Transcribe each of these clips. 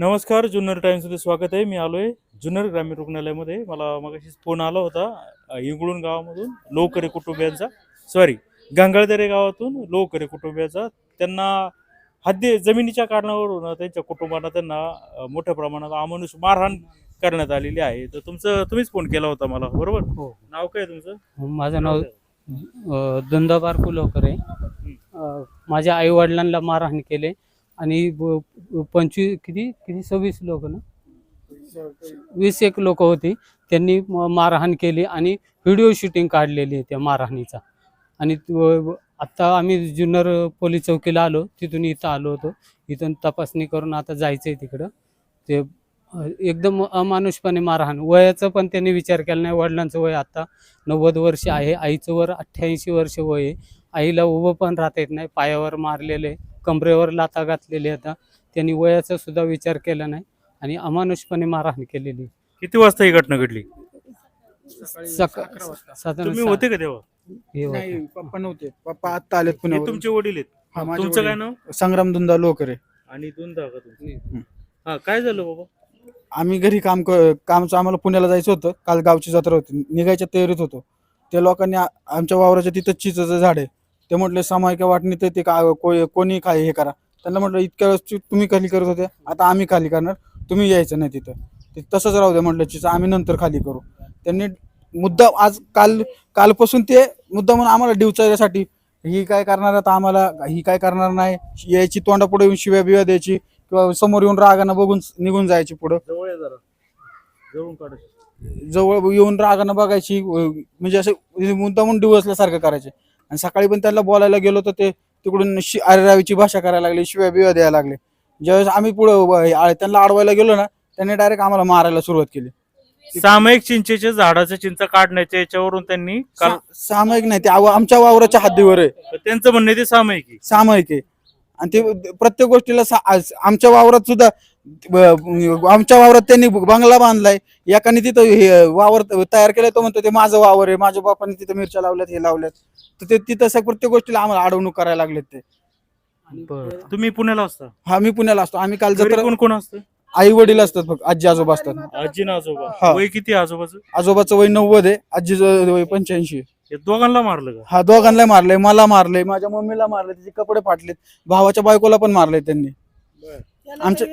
नमस्कार जुन्नर टाइम्समध्ये स्वागत आहे. मी आलोय जुन्नर ग्रामीण रुग्णालयामध्ये. मला मगाशी फोन आला होता इंगळूण गावामधून लोकरे कुटुंबियांचा. सॉरी गंगाळदरे गावातून लोकरे कुटुंबियाचा. त्यांना हद्दी जमिनीच्या कारणावरून त्यांच्या कुटुंबांना त्यांना मोठ्या प्रमाणात अमानुष मारहाण करण्यात आलेली आहे. तर तुमचं तुम्हीच फोन केला होता मला बरोबर? हो. नाव काय तुमचं? माझं नाव धंदाबार कुलवकर आहे माझ्या आई वडिलांना मारहाण केले आणि ब- पंचवीस किती किती सव्वीस लोक ना? वीस एक लोक होती. त्यांनी मारहाण केली आणि व्हिडिओ शूटिंग काढलेली आहे त्या मारहाणीचा. आणि आत्ता आम्ही जुन्नर पोलीस चौकीला आलो. तिथून इथं आलो होतो. इथून तपासणी करून आता जायचं आहे तिकडं. ते एकदम अमानुषपणे मारहाण. वयाचं पण त्यांनी विचार केला नाही. वडिलांचं वय आता नव्वद वर्ष आहे. आईचं वर अठ्ठ्याऐंशी वर्ष वय आहे. आईला उभं पण राहता येत नाही. पायावर मारलेले कमरेवर लाता घातलेले आता त्यांनी वयाचा सुद्धा विचार केला नाही आणि अमानुषपणे मारहाण केलेली. किती वाजता ही घटना घडली? साधारण तुम्ही होते का तेव्हा? हे होतं. नाही पप्पा नव्हते. पप्पा आत्ता आलेत हे तुमचे वडील आहेत. हा, माझे तुमचं काय वडील. नाव? संग्राम धुंदा लोकरे. आणि दोन का तुमचे. हा. काय झालं बाबा? आम्ही घरी काम क- कामचं आम्हाला पुण्याला जायचं होतं. काल गावची जत्रा होती. निघायच्या तयारीत होतो. त्या लोकांनी आ- आमच्या वावराच्या तिथं चिचचं झाड आहे. ते म्हटले सामायिक वाटणी तर ते का को- कोणी काय हे करा. त्यांना म्हटलं इतक्या वेळेस तुम्ही खाली करत होते आता आम्ही खाली करणार. तुम्ही यायचं नाही तिथं. ते तसंच राहू दे म्हटलं चिच आम्ही नंतर खाली करू. त्यांनी मुद्दा आज काल कालपासून ते मुद्दा म्हणून आम्हाला डिवचायसाठी ही काय करणार आता आम्हाला? ही काय करणार नाही? यायची तोंडापुढे येऊन शिव्या बिव्या द्यायची किंवा समोर येऊन रागानं बघून निघून जायची पुढं. जवळ येऊन रागानं बघायची म्हणजे असं मुद्दामून डिवसल्यासारखं करायचे. आणि सकाळी पण त्यांना बोलायला गेलो तर ते तिकडून शि अरेरावीची भाषा करायला लागली शिव्या बिव्या द्यायला लागले. ज्यावेळेस आम्ही पुढे त्यांना अडवायला गेलो ना त्यांनी डायरेक्ट आम्हाला मारायला सुरुवात केली. सामायिक चिंचेच्या झाडाच्या चिंचा काढण्याच्या याच्यावरून त्यांनी सा- सामायिक नाही ते आव- आमच्या वावराच्या हद्दीवर आहे. त्यांचं म्हणणं आहे ते सामायिक आहे. सामायिक आहे. आणि ते प्रत्येक गोष्टीला सा- आज आमच्या वावरात सुद्धा आमच्या वावरात त्यांनी बंगला बांधलाय. एकाने तिथं हे वावर तयार केलाय तो म्हणतो ते माझं वावर आहे माझ्या बापाने तिथं मिरच्या लावल्यात हे लावल्यात. तर ते तिथं प्रत्येक गोष्टीला आम्हाला अडवणूक करायला लागलेत ते. तुम्ही पुण्याला असता? हा मी पुण्याला असतो. आम्ही काल जत्र कोण कोण असतं? आई वडील असतात फक्त आजी आजोबा असतात. आजी ना आजोबा. हा. वय किती आहे आजोबाचं? आजोबाचं वय नव्वद आहे आजीचं वय पंच्याऐंशी. हे दोघांना मारलं का? हा दोघांना मारलंय मला मारलंय माझ्या मम्मीला मारलंय तिचे कपडे फाटलेत भावाच्या बायकोला पण मारलंय त्यांनी. आमच्या-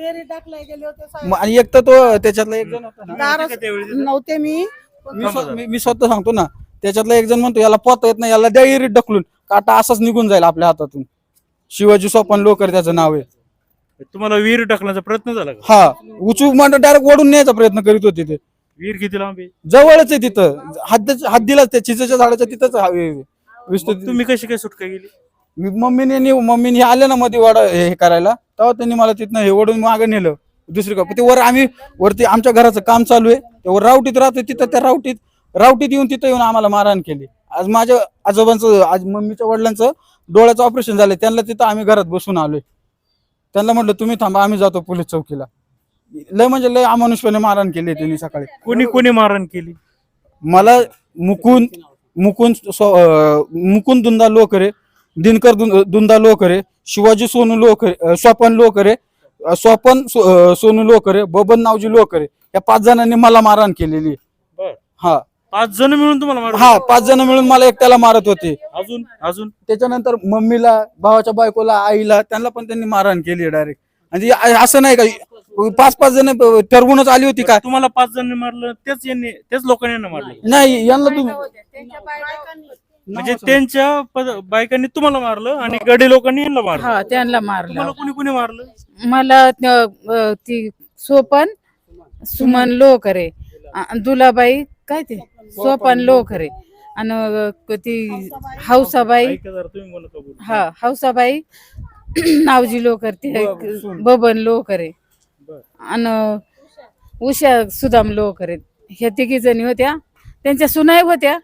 आणि एक तर तो त्याच्यातला एक जण होता ना. दारात? नव्हते मी. मी स्व- मी- मी स्वतः सांगतो ना त्याच्यातला एक जण म्हणतो याला पोहता येत नाही याला द्या इरीत ढकलून. काटा असाच निघून जाईल आपल्या हातातून. शिवाजी सोपान लोकर त्याचं नाव आहे. तुम्हाला विहीर टाकण्याचा प्रयत्न झाला का? हा उचू म्हणजे डायरेक्ट ओढून न्यायचा प्रयत्न करीत होते ते. विहीर किती लांब आहे? जवळच आहे तिथं. हद्द हद्दीलाच त्या चिचेच्या झाडाच्या तिथंच हा विस्तृत मग तुम्ही कशी काय सुटका गेली मी मम्मीने नि- मम्मीने आले ना मध्ये वाडा हे करायला. तेव्हा त्यांनी मला तिथनं हे ओढून मागे नेलं. दुसरी का ते वर आम्ही वरती आमच्या घराचं काम चालू आहे. ते वर रावटीत राहतो तिथं त्या रावटीत रावटीत येऊन तिथं येऊन आम्हाला मारहाण केली. आज माझ्या आजोबांचं आज मम्मीच्या वडिलांचं डोळ्याचं ऑपरेशन झालं त्यांना तिथं आम्ही घरात बसून आलोय. त्यांना म्हटलं तुम्ही थांबा आम्ही जातो पोलीस चौकीला. लय म्हणजे लय अमानुषपणे मारहाण केली त्यांनी सकाळी. कोणी कोणी मारहाण केली? मला मुकुंद मुकुंद मुकुंद दुंदा लोकरे दिनकर दुं- दुंदा लोकरे शिवाजी सोनू लोकरे स्वपन लोकरे स्वपन सो- सोनू लोकरे बबन नावजी लोकरे या पाच जणांनी मला मारहाण केलेली. हा. पाच जण मिळून तुम्हाला मार हा पाच जण मिळून मला एकट्याला मारत होते. अजून अजून? त्याच्यानंतर मम्मीला भावाच्या बायकोला आईला त्यांना पण त्यांनी मारहाण केली डायरेक्ट आणि आ- असं नाही का पाच पाच जण ठरवूनच आली होती का? तुम्हाला पाच जण मारलं तेच यांनी तेच लोकांनी मारलं. नाही यांना तुम्ही म्हणजे त्यांच्या पद- बायकांनी तुम्हाला मारलं आणि गडी लोकांनी यांना मारलं. हा त्यांना तुम्हाला मारलं कोणी कोणी मारलं? मला त- अ, ती सोपन सुमन लोकरे अ- दुलाबाई काय ते? सोपन लोकरे आणि ती हौसाबाई. ऐका जरा तुम्ही म्हणू का बोलू? हा हौसाबाई नावजी लोकर ते बबन लोकरे बर. आणि उषा सुदाम लोकरे. ह्या तिघी जणी होत्या. त्यांच्या सुनाई होत्या.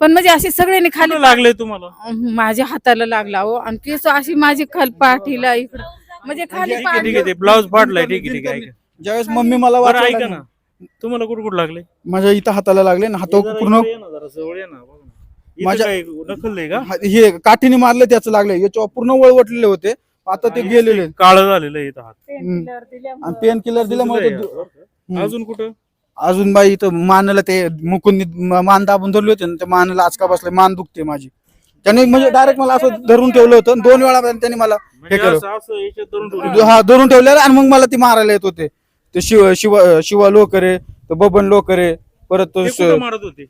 पण म्हणजे अशी सगळ्यांनी खाली कुठं लागलंय तुम्हाला? माझ्या हाताला लागला हो. आणि केस अशी माझी खाल पाठीला इकडं. म्हणजे खाली ठीक आहे ठीक आहे. ते ब्लाऊज फाडलाय ठीक आहे ठीक आहे. ऐका. ज्यावेळेस मम्मी मला बरं ऐका ना. तुम्हाला कुठं कुठं लागले माझ्या इथं हाताला लागले ना हातावर पूर्ण जवळ ये ना बघा ना. इथं माझ्या- काय का? हा- हे काठीने मारलं त्याचं लागलं याच्यावर पूर्ण वळवटलेले होते. आता ते गेलेले काळं झालेलं आहे इथं हात. आणि पेन किलर दिल्यामुळे ते दु- हम्म. अजून कुठं? अजून बाई इथं मानाला ते मुकुंद मान दाबून धरले होते ना त्या मानाला आचका बसलाय मान दुखते माझी. त्याने म्हणजे डायरेक्ट मला असं धरून ठेवलं होतं दोन वेळा त्यांनी मला म्हणजे हे केलं. धरून ठेवलं. हा धरून ठेवलेलं आणि मग मला ती मारायला येत होते. ते शिव शिव शिवा लोकरे तो बबन लोकरे परत तो ते श- मारत होते?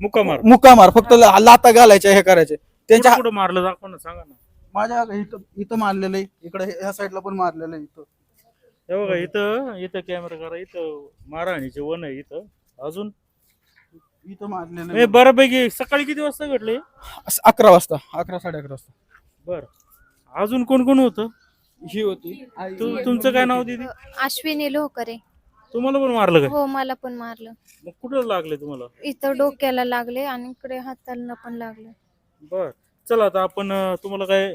मुक्का मार. मुक्का मार फक्त ला- लाता घालायच्या हे करायचे. त्यांच्या कुठं मारलं? दाखव ना सांगा ना. माझ्या इथं इथं मारलेलं आहे. इकडे ह्या साईडला पण मारलेलं आहे इथं. हे बघा इथं इथं कॅमेरा करा इथं मारहाणीचे वन आहे इथं. अजून इथं मारलेलं हे आहे. बऱ्यापैकी सकाळी किती वाजता घडले? असं अकरा वाजता अकरा साडे अकरा वाजता. बर. अजून कोण कोण होतं? ही होती. तू तुमचं काय नाव दिदी? अश्विनी लोहकरे. तुम्हाला पण मारलं काय हो मला पण मारलं. मग कुठं लागले तुम्हाला? इथं डोक्याला लागले आणि इकडे हाताला पण लागले. बर. चला आता आपण अं, तुम्हाला काय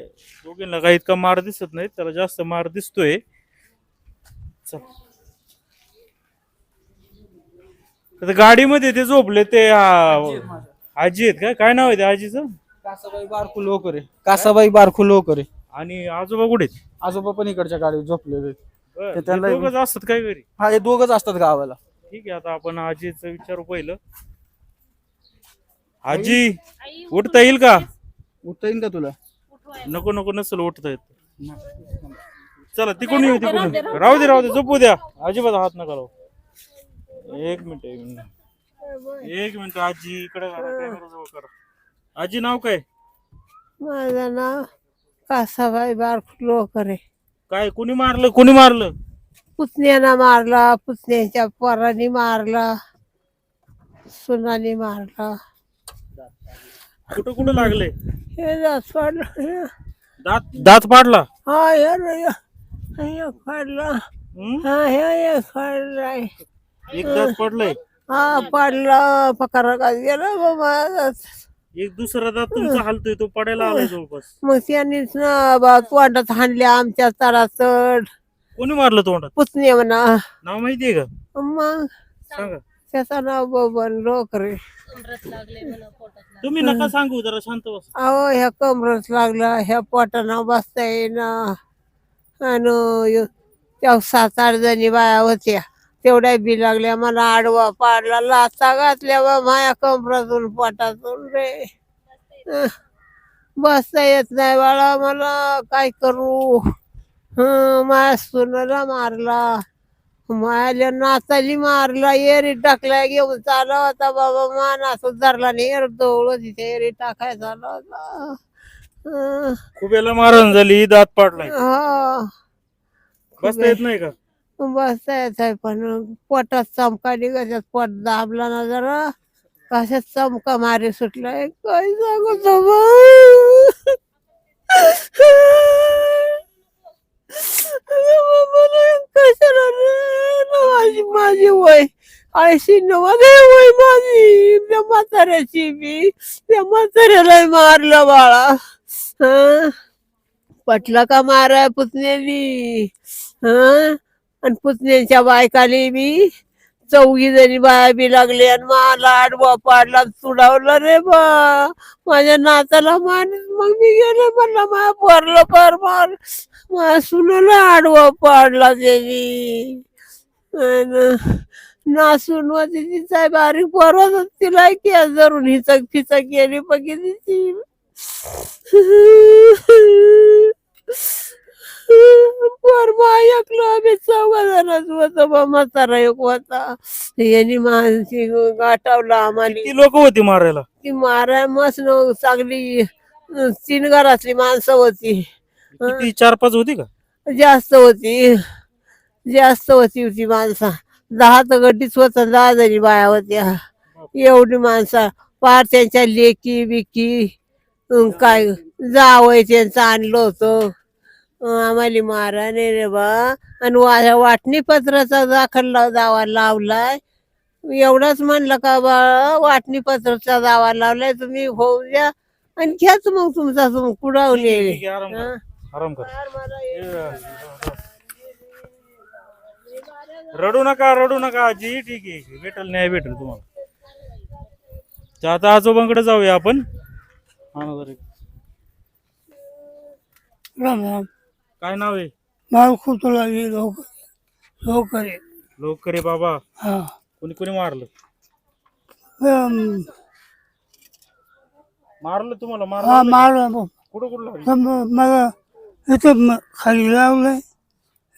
दोघींना काही इतका मार दिसत नाही त्याला जास्त मार दिसतोय. चल. गाडीमध्ये ते झोपले ते आ, आजी आहेत काय काय नाव आहे त्या आजीचं? कासाबाई बारखू लोकरे. कासाबाई बारखू लोकरे. आणि आजोबा कुठे आहेत? आजोबा पण इकडच्या गाडीत झोपलेले आहेत. बरं, ते त्यांना- दोघंच असतात काय घरी? हा हे दोघच असतात गावाला. ठीक आहे आता आपण आजीचं विचारू पहिलं. आजी उठता येईल का? उठता येईल का तुला? नको नको नसेल उठता येत. चला तिकडून येऊ तिकडून. राहू दे राहू दे झोपू द्या. अजिबात हात नका लावू. एक मिनिट एक मिनिट. एक मिनिट आजी इकडे करा. आजी नाव काय? माझं नाव कासाबाई बारकुलो करे काय कोणी मारलं कोणी मारलं? पुतण्यानं मारला पुतण्याच्या पोराने मारला सुनाने मारला. कुठं कुठं लागले? हे जात पडलं. दात दात पाडला? हा हे. हे पडला. हं? हा हे एक पडलाय. एक दात पडलाय? हा पडला. पकार गेला बाबा एक दुसरा दात तुमचा हालतोय तो पडायला आलाय जवळपास. मग त्यांनीच तोंडात हाणल्या आमच्या तडाचड कोणी मारलं तोंडात? पुतणे म्हणा. नाव माहितीये का? मग? सांगा. त्याचं नाव बबन लोकरे. तुम्ही नका सांगू जरा शांत बस. अहो ह्या कमरच लागला. ह्या पोटानं बसता येईना. आणि त्या सात आठ जणी बाया होत्या. तेवढ्या बी लागल्या. मला आडवा पाडला. लाचा घातल्या बा माया कंपरातून पोटातून रे. बसता येत नाही बाळा मला. काय करू? हं, माया सुनाला मारला. मायाला नाचाली मारला. एरी टाकला घेऊन चालला होता बाबा. मा असं धरला नाही. एर दवळ तिथे एरी टाकाय होता. खुब्याला मारण झाली दात पाडलाय. हा. बसता येत नाही का? बसता येत आहे पण पोटात चमका निघायच्यात पोट दाबला ना जरा. कशात चमका मारे सुटलाय काय सांगू रे? माझी माझी वय. ऐंशी नव्वद वय माझी. त्या म्हाताऱ्याची बी. त्या म्हाताऱ्याला मारलं बाळा. हं? पटला का मारा पुतण्यानी? हं? आणि पुतण्यांच्या बायकाली बी चौघी जणी बाया बी लागली आणि मला आडवा पाडला चुडावला रे बा. माझ्या नाताला मान मग मी गेले म्हणला माझ्या पोरलं पर मार. माझ्या सुनाला आडवा पाडला त्यांनी. अन नासून होती तिचा बारीक पोरत तिला की धरून हिचक फिचक गेली बघितली ती. परवा ऐकलं आम्ही चौघा जणांच होतं बा म्हातारा एक होता यांनी माणसी गाठावला आम्हाला. ती लोक होती मारायला? ती माराय मस्त न चांगली तीन घरातली माणसं होती. किती चार पाच होती का? जास्त होती. जास्त होती ती माणसं. दहा तर गड्डीच होत दहा जणी बाया होत्या. एवढी माणसं. पार त्यांच्या लेकी बिकी अं, काय जावय त्यांचं आणलं होतं. अं, आम्हाला मारा नाही रे बा. आणि वा- वाटणी पत्राचा दाखल लाव- दावा लावलाय. एवढंच म्हणलं का बा वाटणी पत्राचा दावा लावलाय तुम्ही होऊ द्या. आणि घ्याच मग तुमचा तुम कुडावले ठीक आहे, आराम कर. आराम कर. रडू नका रडू नका आजी. ठीक आहे भेटल न्याय भेटेल तुम्हाला. तर आता आजोबांकडे जाऊया आपण. हा. राम राम. काय नाव आहे? माल कुतुला लोक लोक रे लोकरे बाबा. हा. कोणी कोणी मारलं? अम, मारलं तुम्हाला? हा मारलं मारला कुठं कुठं लागलं? तर मग मला इथं म- खाली लावलंय.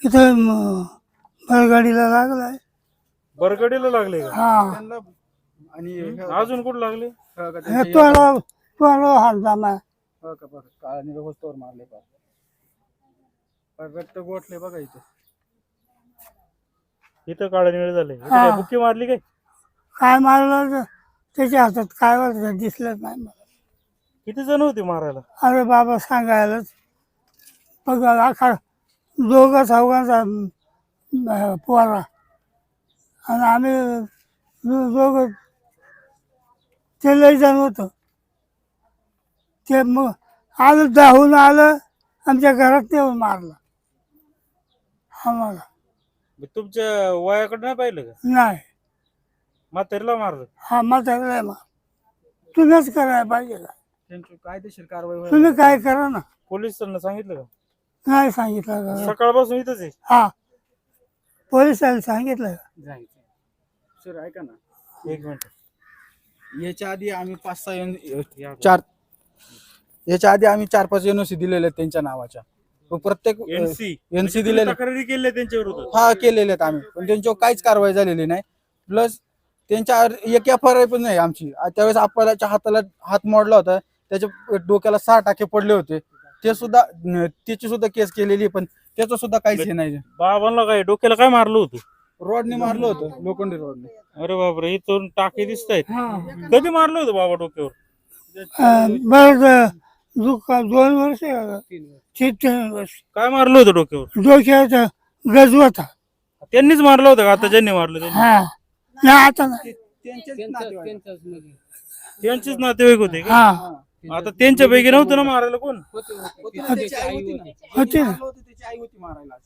इथं म- बैलगाडीला लागलाय. बरगडीला लागले का? हा. त्यांना आणि अजून कुठं लागले? हे तोला हात जामा. हो का बरं. काळा निळा वस्तूवर मारले पार. रक्त गोठले बघा इथे. इथं काळे निळे झाले इथं हा. काय बुक्की मारली काय? काय मारलं तर त्याच्या हातात काय वाटत दिसलं नाही मला. किती जण होते मारायला? अरे बाबा सांगायलाच. बघा आखा दोघं चौघांचा अं, पोरा. आणि आम्ही दो- दोघं. ते लय जण होतं. ते मग आलं धावून आलं आमच्या घरात येऊन मारलं. आम्हाला. मग तुमच्या वयाकडे नाही पाहिलं का? नाही. म्हातारीला मारलं? हा म्हातारा मार तुम्हीच करायला पाहिजे का? त्यांची कायदेशीर कारवाई तुम्ही काय करा ना. पोलिसांना सांगितलं का? नाही सांगितलं का? सकाळपासून इथंच आहे. हा. पोलिसांनी सांगितलं का? सर ऐका ना. एक मिनिट. याच्या आधी आम्ही पाच सहा. चार याच्या आधी आम्ही चार पाच एनओसी दिलेले आहेत त्यांच्या नावाच्या. पण प्रत्येक एनसी एनसी दिलेले तक्रारी केल्या त्यांच्या विरोधात हा केलेले आहेत आम्ही. पण त्यांच्यावर काहीच कारवाई झालेली नाही. प्लस त्यांच्या एक एफ आर आय पण नाही आमची. आ, त्यावेळेस आपल्याच्या हाताला हात मोडला होता. त्याच्या डोक्याला सहा टाके पडले होते. ते सुद्धा न- त्याची सुद्धा केस केलेली आहे, पण त्याचं सुद्धा काहीच हे नाही. बाबांना काय डोक्याला काय मारलं होतं? रॉडने मारलं होतं लोखंडी रॉडने अरे बापरे इथून टाके दिसत आहेत कधी मारलं होतं बाबा डोक्यावर? बरं दुःख दोन वर्ष. तीन वर्ष. काय मारलं होतं डोक्यावर? डोक्याचा गज होता. त्यांनीच मारलं होतं का? आता ज्यांनी मारलं त्यांनी? हा. नाही आता नाही. त्यांचेच नातेवाईक. होते का? हा. आता त्यांच्यापैकी नव्हतं ना मारायला कोण? होती ना. होती. ना. मारलं होतं, त्याची आई होती मारायला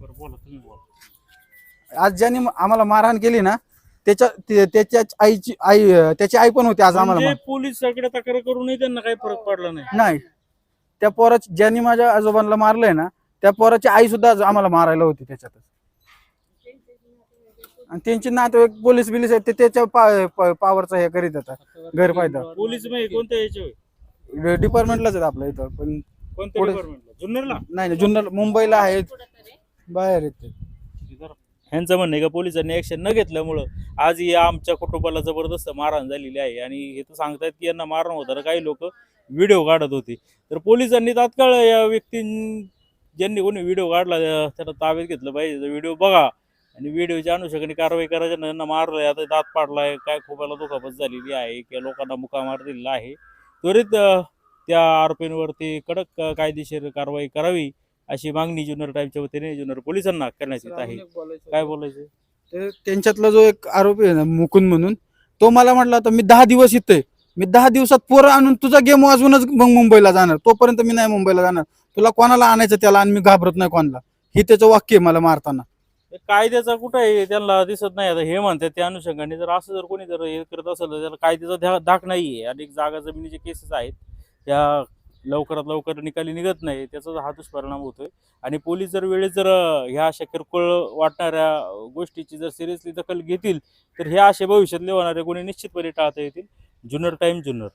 बरं बोला तुम्ही बोला. आज ज्यांनी आम्हाला मारहाण केली ना त्याच्या ते- त्याच्या आईची आई अं, त्याची आई पण होती आज आम्हाला म्हणजे पोलीस सगळ्या तक्रार करूनही त्यांना काही फरक पडला नाही. नाही. त्या पोराची ज्यांनी माझ्या आजोबांना मारलंय ना त्या पोराची आई सुद्धा आज आम्हाला मारायला होती त्याच्यातच. आणि त्यांचे नातेवाईक पोलीस बिलीस आहेत ते त्याच्या पा- प- पावरचा हे करीत होता गैरफायदा. पोलीस म्हणजे कोणत्या डिपार्टमेंटलाच आहेत आपल्या इथं पण कोणत्या पुढे- डिपार्टमेंटला? जुन्नरला? नाही नाही, जुन्नर मुंबईला आहेत बाहेर आहेत ते. ह्यांचं म्हणणं आहे का पोलिसांनी ऍक्शन न घेतल्यामुळं आज या आमच्या कुटुंबाला जबरदस्त मारहाण झालेली आहे. आणि हे तर सांगतायत की यांना मारहाण होताना काही लोक व्हिडिओ काढत होते. तर पोलिसांनी तात्काळ या व्यक्ती ज्यांनी कोणी व्हिडिओ काढला त्या- त्याला ताब्यात घेतलं पाहिजे. व्हिडिओ बघा. आणि व्हिडिओच्या अनुषंगाने कारवाई करायच्या यांना मारलंय. आता दात पाडलाय काय खोपाला दुखापत झालेली आहे किंवा लोकांना मुकामार दिलेला आहे. त्वरित त्या आरोपींवरती कडक कायदेशीर कारवाई करावी. अशी मागणी जुन्नर टाईमच्या वतीने जुन्नर पोलिसांना करण्यात येत आहे. काय बोलायचं? तर त्यांच्यातला जो एक आरोपी आहे ना मुकुंद म्हणून तो मला म्हटला होता मी दहा दिवस इथे मी दहा दिवसात पोरं आणून तुझा गेम वाजवूनच मग मुंबईला जाणार. तोपर्यंत मी नाही मुंबईला जाणार. तुला कोणाला आणायचं त्याला आणि मी घाबरत नाही कोणाला. हे त्याचं वाक्य आहे मला मारताना. कायद्याचा कुठं आहे? त्यांना दिसत नाही. आता हे म्हणतात त्या अनुषंगाने जर असं जर कोणी जर हे करत असेल तर त्याला कायद्याचा धाक नाहीये. अनेक जागा जमिनीचे केसेस आहेत. त्या लवकरात लवकर निकाली निघत नाही त्याचा हा दुष्परिणाम होतोय. आणि पोलीस जर वेळेत जर ह्या अशा किरकोळ वाटणाऱ्या गोष्टीची जर सिरियसली दखल घेतील तर ह्या असे भविष्यातले होणारे गुन्हे निश्चितपणे टाळता येतील. जुन्नर टाईम जुन्नर.